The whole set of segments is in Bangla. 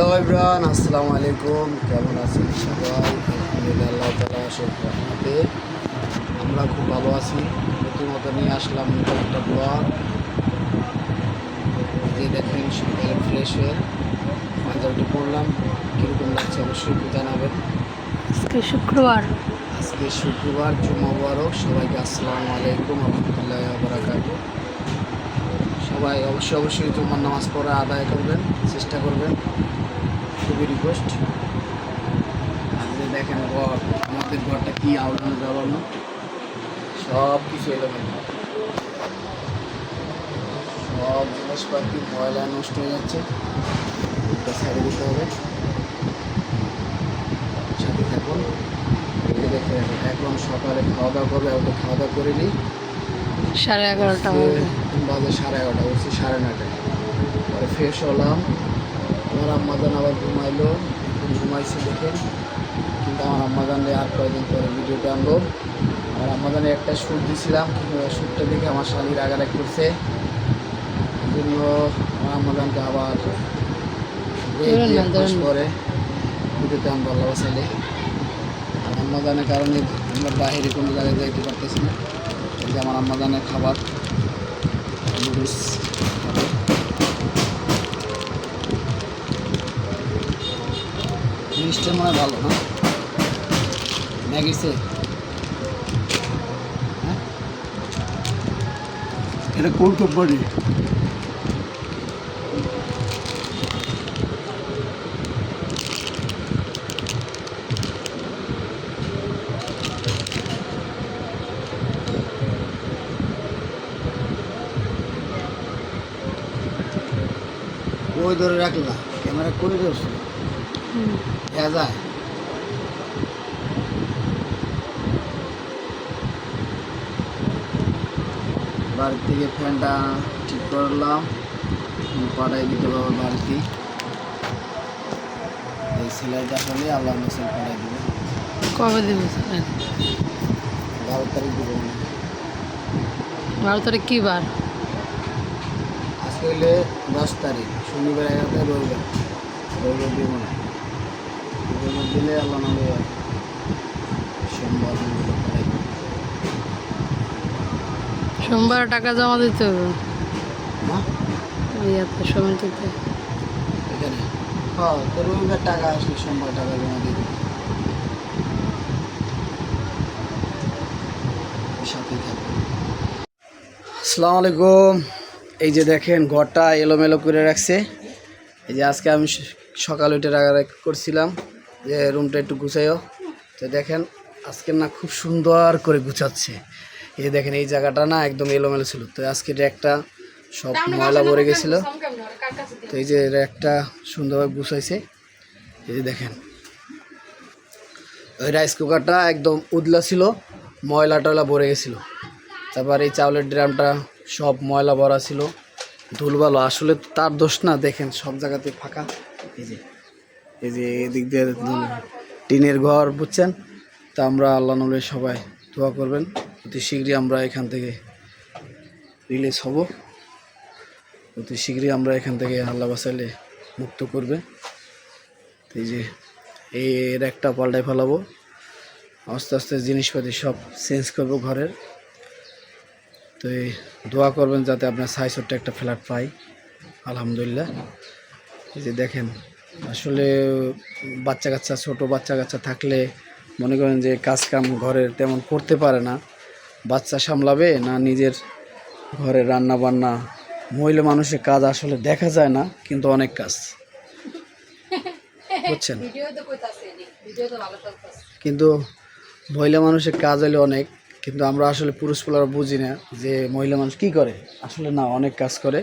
হ্যালো ইব্রান আসসালামু আলাইকুম। কেমন আছেন সবাই? আলহামদুলিল্লাহ তালা সব রহমতে। আমরা খুব ভালো আছি। প্রতিমতো নিয়ে আসলাম নতুন একটা ব্লগ যে দেখেন সকালে ফ্রেশ হয়ে বাজারটি করলাম কীরকম লাগছে অবশ্যই একটু জানাবেন। আজকে শুক্রবার। আজকে শুক্রবার জুমা মুবারক। সবাইকে আসসালামু আলাইকুম রহমতুল্লাহ বারাকাত সবাই অবশ্যই অবশ্যই তোমার নামাজ পড়া আদায় করবেন, চেষ্টা করবেন। খুবই রিকোয়েস্ট আপনি দেখেন ঘর, আমাদের ঘরটা কি আওড়ানো জ্বালানো সব কিছু এলোমেলো সব জিনিসপাতি, ময়লা নষ্ট হয়ে যাচ্ছে। এটা ছেড়ে দিতে হবে। সাথে থাকুন। দেখে। এখন সকালে খাওয়া দাওয়া করবে ওটা খাওয়া দাওয়া করে নিই। সাড়ে এগারোটা বাজে সাড়ে এগারোটা বলছি সাড়ে নটায় পরে ফ্রেশ হলাম আমার আম্মাদান আবার ঘুমাইলো ঘুমাইছে দেখে। কিন্তু আমার আম্মাদানে আর কয়েকদিন পরে ভিডিওতে আনব। আমার আম্মাদানে একটা শ্যুট দিছিলাম কিন্তু শ্যুটটা দেখে আমার শালির আগারাগ করছে এই জন্য আমার আম্মাদানকে আবার পরে ভিডিওতে আনব আল্লাহ আর আম্মাদানের কারণে আমরা বাইরে কোনো জায়গায় যাইতে পারতেছি না। যে আমার আম্মাদানের খাবার। নুডলস। জিনিসটা মনে হয় ভালো, না? ম্যাগিসে হ্যাঁ? এটা কোন কোম্পানি ওই ধরে রাখলা ক্যামেরা করে দিস হুম। হ্যাঁ যায়। বাড়ি থেকে ফ্যানটা ঠিক করলাম পাঠাই দিতে পারব বাড়িতে। এই সেলাইটা হলে আল্লাহ মেসেল পাঠাই দেবে। কবে দেবে? বারো তারিখ দেবো। বারো তারিখ কী বার? হলে দশ তারিখ। শনিবার এগারোটায় রবিবার রবিবার দিব না রবিবার দিলে আল্লাহ নামে সোমবার। সোমবার টাকা জমা দিতে হবে। না। ইয়াতে সমিতিতে এখানে। হ্যাঁ তো রবিবার টাকা আসলে সোমবার টাকা জমা দেবে সাথেই থাকবে। আসসালামু আলাইকুম। এই যে দেখেন ঘরটা এলোমেলো করে রাখছে। এই যে আজকে আমি সকাল উঠে রাগারাগ করছিলাম যে রুমটা একটু গুছাইও। তো দেখেন আজকে না খুব সুন্দর করে গুছাচ্ছে। এই যে দেখেন এই জায়গাটা না একদম এলোমেলো ছিল। তো আজকে একটা সব ময়লা ভরে গেছিল। তো এই যে একটা সুন্দরভাবে গুছাইছে। এই যে দেখেন ওই রাইস কুকারটা একদম উদলা ছিল ময়লা টয়লা ভরে গেছিল। তারপর এই চাউলের ড্রামটা সব ময়লা ভরা ছিল। ধুলবালো, আসলে তার দোষ না, দেখেন সব জায়গাতে ফাঁকা। এই যে এই যে এদিক দিয়ে টিনের ঘর, বুঝছেন? তা আমরা আল্লাহ নলে সবাই দোয়া করবেন। অতি শীঘ্রই আমরা এখান থেকে রিলিজ হব। অতি শীঘ্রই আমরা এখান থেকে আল্লাহ বাসাইলে মুক্ত করবে। এই যে, এর একটা পাল্টায় ফেলাবো। আস্তে আস্তে জিনিসপাতি সব চেঞ্জ করব ঘরের। তো এই দোয়া করবেন যাতে আপনার সাই ছোট্ট একটা ফ্ল্যাট পাই। আলহামদুলিল্লাহ। এই যে দেখেন আসলে বাচ্চা কাচ্চা ছোটো বাচ্চা কাচ্চা থাকলে মনে করেন যে কাজ কাম ঘরের তেমন করতে পারে না। বাচ্চা সামলাবে না নিজের ঘরে রান্না বান্না মহিলা মানুষের কাজ আসলে দেখা যায় না কিন্তু অনেক কাজ। বুঝছেন? কিন্তু মহিলা মানুষের কাজ হলে অনেক। কিন্তু আমরা আসলে পুরুষ পোলারা বুঝি না যে মহিলা মানুষ কি করে। আসলে না, অনেক কাজ করে,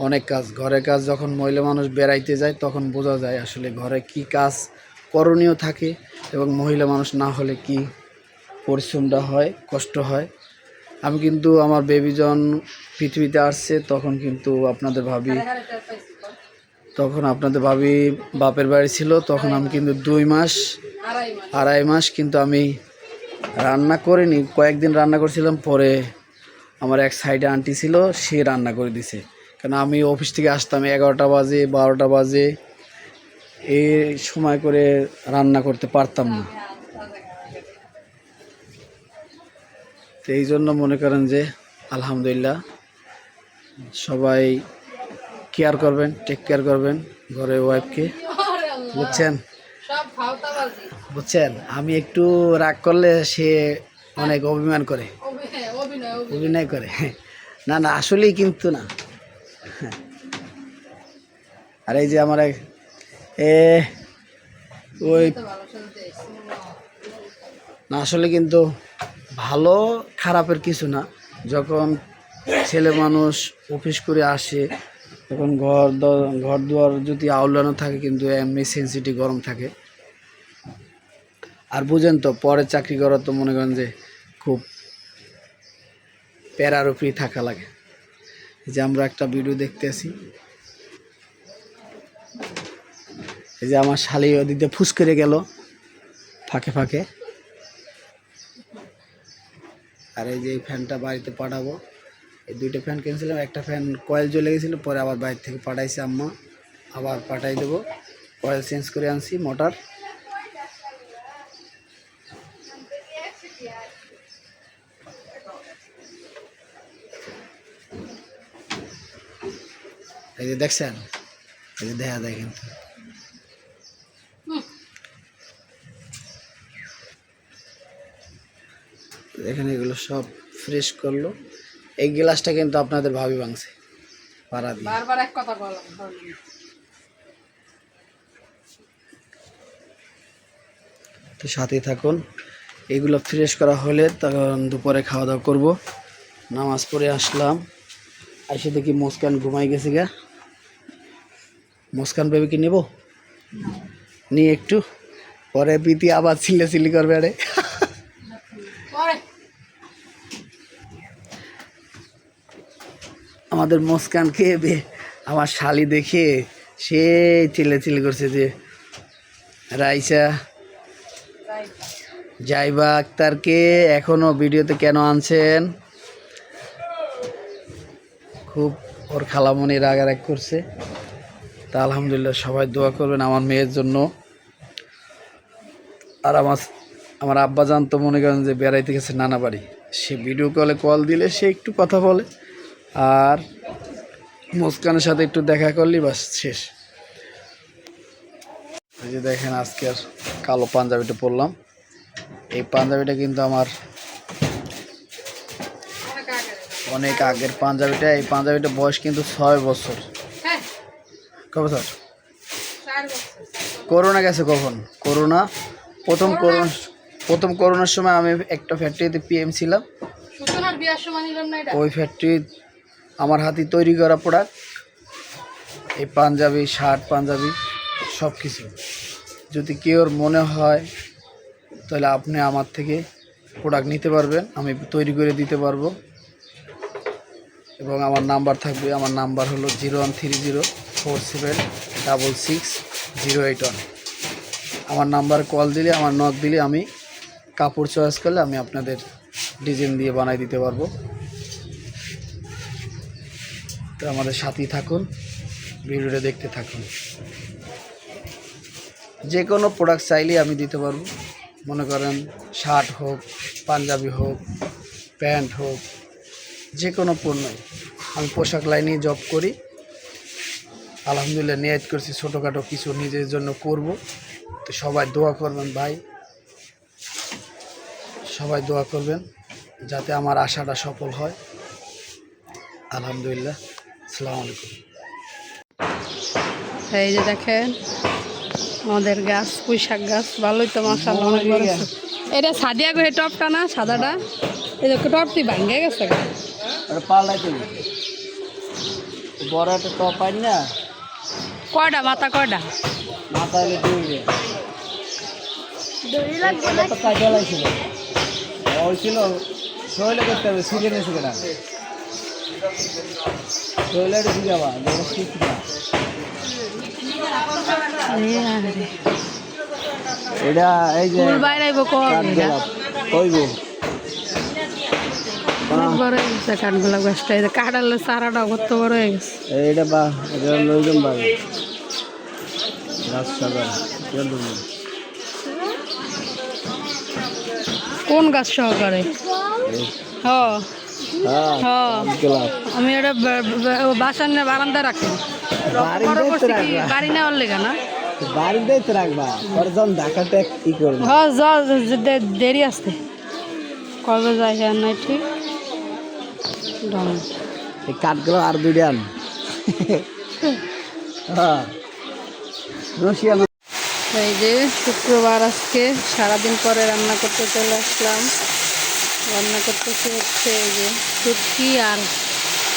অনেক কাজ। ঘরের কাজ যখন মহিলা মানুষ বেড়াইতে যায়, তখন বোঝা যায় আসলে ঘরে কি কাজ করণীয় থাকে এবং মহিলা মানুষ না হলে কি পরিশ্রমটা হয়, কষ্ট হয়। আমি কিন্তু আমার বেবিজন পৃথিবীতে আসছে, তখন কিন্তু আপনাদের ভাবি, তখন আপনাদের ভাবি বাপের বাড়ি ছিল, তখন আমি কিন্তু দুই মাস, আড়াই মাস কিন্তু আমি রান্না করিনি কয়েকদিন রান্না করছিলাম পরে আমার এক সাইডে আন্টি ছিল সে রান্না করে দিছে। কারণ আমি অফিস থেকে আসতাম এগারোটা বাজে বারোটা বাজে। এই সময় করে রান্না করতে পারতাম না। তো এই জন্য মনে করেন যে আলহামদুলিল্লাহ সবাই কেয়ার করবেন টেক কেয়ার করবেন ঘরে ওয়াইফকে বুঝছেন? বুঝছেন? আমি একটু রাগ করলে সে অনেক অভিমান করে। অভিনয় করে। না না, আসলেই কিন্তু না। আর এই যে আমার এ, ওই না, আসলে কিন্তু ভালো, খারাপের কিছু না। যখন ছেলে মানুষ অফিস করে আসে, তখন ঘর ঘর দুয়ার যদি আউলানো থাকে, কিন্তু এমনি সেন্সিটিভ গরম থাকে। বুঝেন তো, পরে চাকরি করা তো মনে করেন যে খুব প্যারার উপরেই থাকা লাগে। এই যে আমরা একটা ভিডিও দেখতে আসি। এই যে আমার শালি ওদিক দিয়ে ফুস করে গেল, ফাঁকে ফাঁকে। আর এই যে ফ্যানটা বাড়িতে পাঠাবো। এই দুইটা ফ্যান কিনছিলাম, একটা ফ্যান কয়েল জ্বলে গেছিল, পরে আবার বাইরে থেকে পাঠাইছে আম্মা। আবার পাঠাই দেবো। কয়েল চেঞ্জ করে আনছি মোটর এই যে দেখছেন? এই যে দেখা যায় কিন্তু। এখানে এগুলো সব ফ্রেশ করল। এই গ্লাসটা কিন্তু আপনাদের ভাবি ভাঙছে। পাড়া দিয়ে। বারবার এক কথা বললাম তো সাথেই থাকুন। এগুলো ফ্রেশ করা হলে তখন দুপুরে খাওয়া দাওয়া করব। নামাজ পড়ে আসলাম। এসে দেখি মুস্কান ঘুমাই গেছে গা। মুস্কান বেবিকে নেব? নিয়ে একটু। পরে প্রীতি আবার চিল্লে চিল্লি করবে আরে। আমাদের মুস্কানকে আমার শালি দেখে সে চিল্লে চিল্লি করছে যে রাইসা জাইবা আক্তারকে এখনও ভিডিওতে কেন আনছেন? খুব ওর খালামণি রাগারাগ করছে। তা আলহামদুলিল্লাহ সবাই দোয়া করবেন আমার মেয়ের জন্য। আর আমার আমার আব্বা জান তো মনে করেন যে বেড়াইতে গেছে নানা বাড়ি। সে ভিডিও কলে কল দিলে সে একটু কথা বলে। আর মুস্কানের সাথে একটু দেখা করলি, বাস শেষ। এই যে দেখেন, আজকে আর কালো পাঞ্জাবিটা পরলাম। এই পাঞ্জাবিটা কিন্তু আমার অনেক আগের পাঞ্জাবিটা। এই পাঞ্জাবিটা বয়স কিন্তু ছয় বছর। কবে বছর করোনা গেছে কখন? করোনা প্রথম করোনা। প্রথম করোনার সময় আমি একটা ফ্যাক্টরিতে পিএম ছিলাম। ওই ফ্যাক্টরি আমার হাতে তৈরি করা প্রোডাক্ট এই পাঞ্জাবি শার্ট পাঞ্জাবি সব কিছু যদি কেউর মনে হয় তাহলে আপনি আমার থেকে প্রোডাক্ট নিতে পারবেন আমি তৈরি করে দিতে পারব। এবং আমার নাম্বার থাকবে আমার নাম্বার হলো zero one three zero four seven double six zero eight one. আমার নাম্বার কল দিলে, আমার নক দিলে আমি কাপড় চয়েস করলে আমি আপনাদের ডিজাইন দিয়ে বানাই দিতে পারব। তো আমাদের সাথেই থাকুন, ভিডিওটা দেখতে থাকুন। যে কোনো প্রোডাক্ট চাইলেই আমি দিতে পারব। মনে করেন শার্ট হোক, পাঞ্জাবি হোক, প্যান্ট হোক, যে কোনো পণ্যই। আমি পোশাক লাইনে জব করি। আলহামদুলিল্লাহ নিয়াজ করছি ছোটোখাটো কিছু নিজের জন্য করব। তো সবাই দোয়া করবেন ভাই। সবাই দোয়া করবেন যাতে আমার আশাটা সফল হয়। আলহামদুলিল্লাহ আসসালামু আলাইকুম। এই যে দেখেন আমাদের গাছ পুঁই শাক গাছ ভালোই তো মাসাল্লাহ অনেক বড় এটা সাদিয়া গো টপটা না সাদাটা? এই যে টপটি ভাঙ্গে গেছে? পাল্লাই তুমি বড় একটা টপ পাই না। কয়টা? মাথা কয়টা? মাথা হলে দড়ি লাগবে এটা তো কাজে লাগছিল। ওই ছিল শৈলে করতে হবে সিজে নিয়েছে কেনা শৈলে যেমন না। এটা এই যে? কইব? অনেক বড় হয়ে গেছে কাঠগোলাপ গাছটা কাঠালে চারাটা কত বড় হয়ে গেছে। এইটা বা এটা লইজন বাগে। রাজসাগর কোন গাছ সহকারে? হ। হ। আমি এটা বাসার না বারান্দা রাখি। বড় নেওয়ার লেগে না? বাড়িতে তো রাখবা। পরে যখন ঢাকাতে কি করব? হ য য- দে- দেরি আসতে। কবে যাই হ্যাঁ ঠিক। এই কাঠগুলো আর দুইটা আন হ্যাঁ। এই যে শুক্রবার আজকে সারাদিন পরে রান্না করতে চলে আসলাম। রান্না করতেছি হচ্ছে এই যে শুটকি আর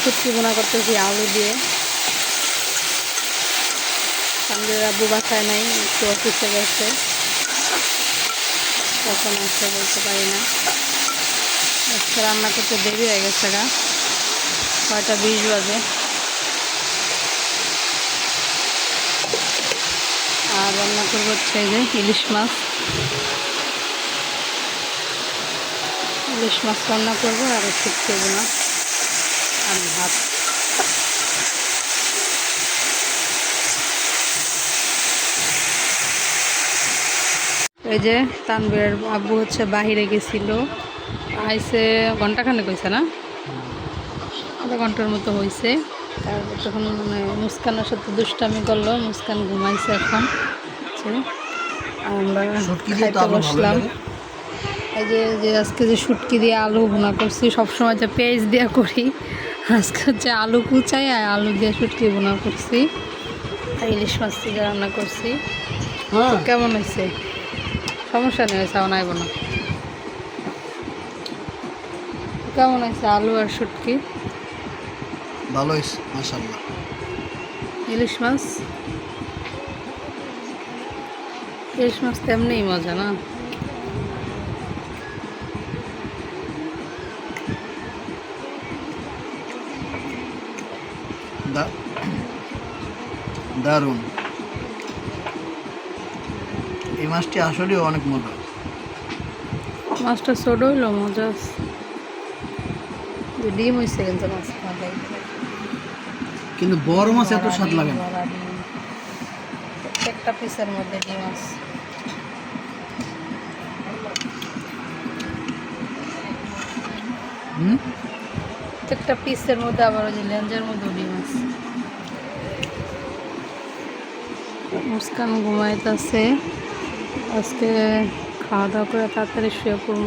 শুটকি বোনা করতেছি আলু দিয়ে। আমাদের আব্বু বাসায় নাই একটু অফিসে গেছে। কখন আসছে বলতে পারি না। আজকে রান্না করতে দেরি হয়ে গেছে গা। ছয়টা বিশ বাজে। আর রান্না করব হচ্ছে যে ইলিশ মাছ। ইলিশ মাছ রান্না করব আর ঠিক করব না আর ভাত। এই যে তানবীরের আব্বু হচ্ছে বাহিরে গেছিল। আইসে ঘন্টাখানে কইছে না? আধা ঘণ্টার মতো হয়েছে তারপর তখন মানে মুস্কানের সাথে দুষ্টামি করল মুস্কান ঘুমাইছে এখন। হচ্ছে, আমরা খাইতে বসলাম। এই যে যে আজকে যে শুটকি দিয়ে আলু ভুনা করছি সবসময় যে পেঁয়াজ দিয়ে করি আজকে হচ্ছে আলু কুচাই আর আলু দিয়ে শুটকি ভুনা করছি। আর ইলিশ মাছ দিয়ে রান্না করছি। হ্যাঁ। কেমন হয়েছে সমস্যা নেই হয়েছে বানাইব না কেমন হয়েছে আলু আর শুটকি? ভালো হয়েছে মাসাল্লাহ ইলিশ মাছ? ইলিশ মাছ তো এমনিই মজা না? দারুণ। এই মাছটি আসলেও অনেক মজা। মাছটা ছোট হইল মজা আছে। ডিম হয়েছে কিন্তু মাছ। কিন্তু বড় মাছ এত স্বাদ লাগে না। প্রত্যেকটা পিসের মধ্যে ডিম আছে। প্রত্যেকটা পিসের মধ্যে আবার ওই যে লেঞ্জের মধ্যে ডিম আছে। মুস্কান ঘুমাইতেছে। আজকে খাওয়া দাওয়া করে তাড়াতাড়ি শুয়ে পড়ব।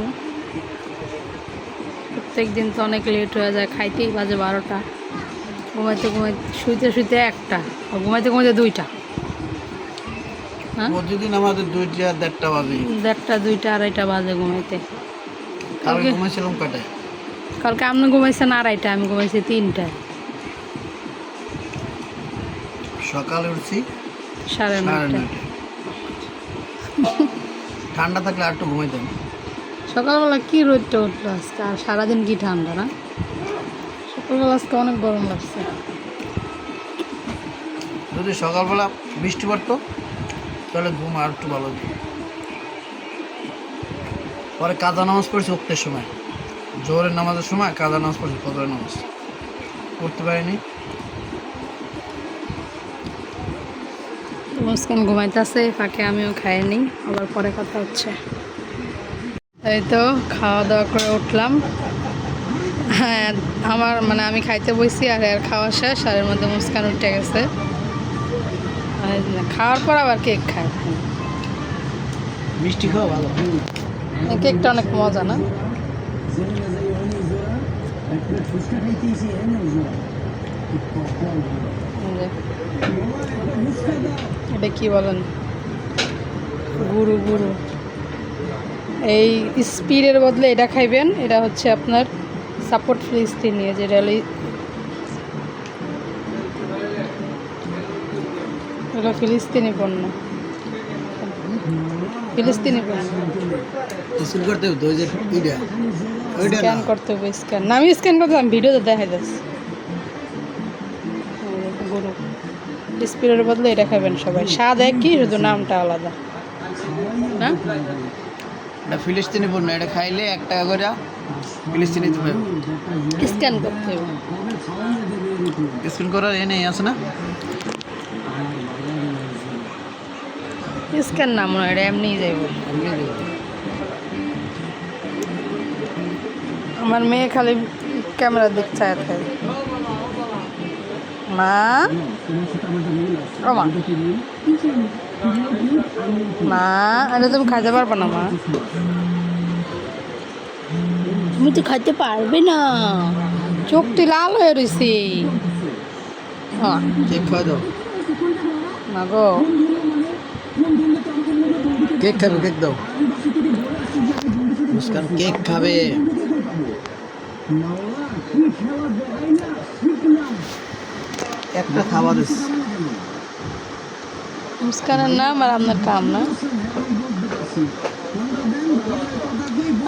প্রত্যেক দিন তো অনেক লেট হয়ে যায় খাইতেই বাজে বারোটা। ঘুমাইতে ঘুমাইতে শুইতে শুইতে একটা আর ঘুমাইতে ঘুমাইতে দুইটা। হ্যাঁ? প্রতিদিন আমাদের দুইটা দেড়টা বাজে। দেড়টা দুইটা আড়াইটা বাজে ঘুমাইতে। কালকে. ঘুমাইছিলাম কটায় কালকে আপনি ঘুমাইছেন আড়াইটা আমি ঘুমাইছি তিনটায়। সকালে উঠছি সাড়ে নয়টায়। ঠান্ডা থাকলে আর একটু ঘুমাইতাম। সকালবেলা কি রোদটা উঠল আজকে? আর সারাদিন কি ঠান্ডা না? সকালবেলা আজকে অনেক গরম লাগছে। যদি সকালবেলা বৃষ্টি পড়তো তাহলে ঘুম আর একটু ভালো হতো। পরে কাদা নামাজ পড়ছি উঠতের সময়। জোহরের নামাজের সময় কাদা নামাজ পড়ছি ফজরের নামাজ। পড়তে পারিনি। তো মুসকান ঘুমাইতেছে ফাঁকে আমিও খাইনি আবার পরে কথা হচ্ছে। এই তো খাওয়া দাওয়া করে উঠলাম। হ্যাঁ আমার মানে আমি খাইতে বসি আর এর খাওয়া শেষ আর এর মধ্যে মুস্কান উঠে গেছে। আর খাওয়ার পর আবার কেক খায়। মিষ্টি খাওয়া ভালো। কেকটা অনেক মজা না? এটা কি বলেন? গুরু গুরু। এই স্পিডের বদলে এটা খাইবেন এটা হচ্ছে আপনার সাপোর্ট ফিলিস্তিনি যেটা হলো এটা ফিলিস্তিনি পণ্য। ফিলিস্তিনি পণ্য। স্কুল করতে হবে স্ক্যান করতে হবে স্ক্যান। না আমি স্ক্যান করতে আমি ভিডিওতে দেখা যাচ্ছে গরু। ডিসপ্লের বদলে এটা খাবেন সবাই। স্বাদ একই শুধু নামটা আলাদা। না এটা ফিলিস্তিনি পণ্য এটা খাইলে এক টাকা করে ফিলিস্তিনি পারবে স্ক্যান করতে হবে। স্ক্রিন করার এ নেই আছে না? স্ক্যান না মনে হয় এটা এমনিই যাইব। আমার মেয়ে খালি ক্যামেরা দিক চায় থাকে। মা? ও মা। মা এটা তুমি খাইতে পারবে না মা। তুমি তো খাইতে পারবে না। চোখটি লাল হয়ে রয়েছে হ্যাঁ কেক খাওয়া দাও। না গো। কেক খাবে কেক দাও। মুস্কান কেক খাবে। একটা খাবার দিস। মুস্কানের নাম আর আপনার কাম না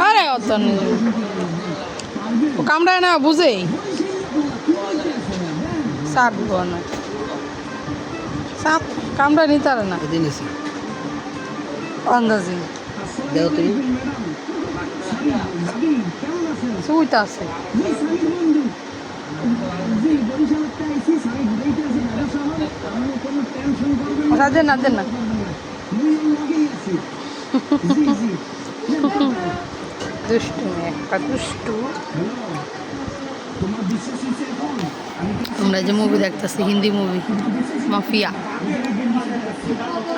আরে অত ও কামড়ায় না বুঝেই সাপ দিব না সাপ কামড়ায় নিতে পারে না আন্দাজি দেও তুমি সুইটা আছে ওটা দেন না দেন না। দুষ্টু একটা দুষ্টু। আমরা যে মুভি দেখতেছি, হিন্দি মুভি মাফিয়া।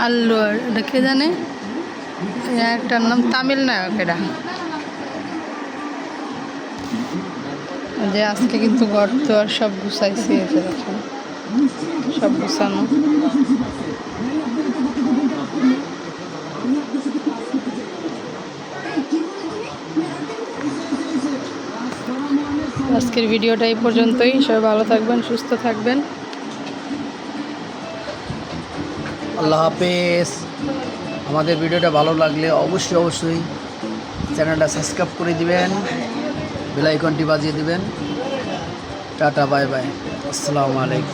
আল্লু, এটা কে জানে? একটার নাম তামিল নায়ক এটা। যে আজকে কিন্তু গর্ত আর সব গুছাইছে সব গুছানো। আজকের ভিডিওটা এই পর্যন্তই। সবাই ভালো থাকবেন, সুস্থ থাকবেন। আল্লাহ হাফেজ। আমাদের ভিডিওটা ভালো লাগলে অবশ্যই অবশ্যই চ্যানেলটা সাবস্ক্রাইব করে দিবেন বেলাইকনটি বাজিয়ে দিবেন। Tata, bye bye. আসসালামু আলাইকুম।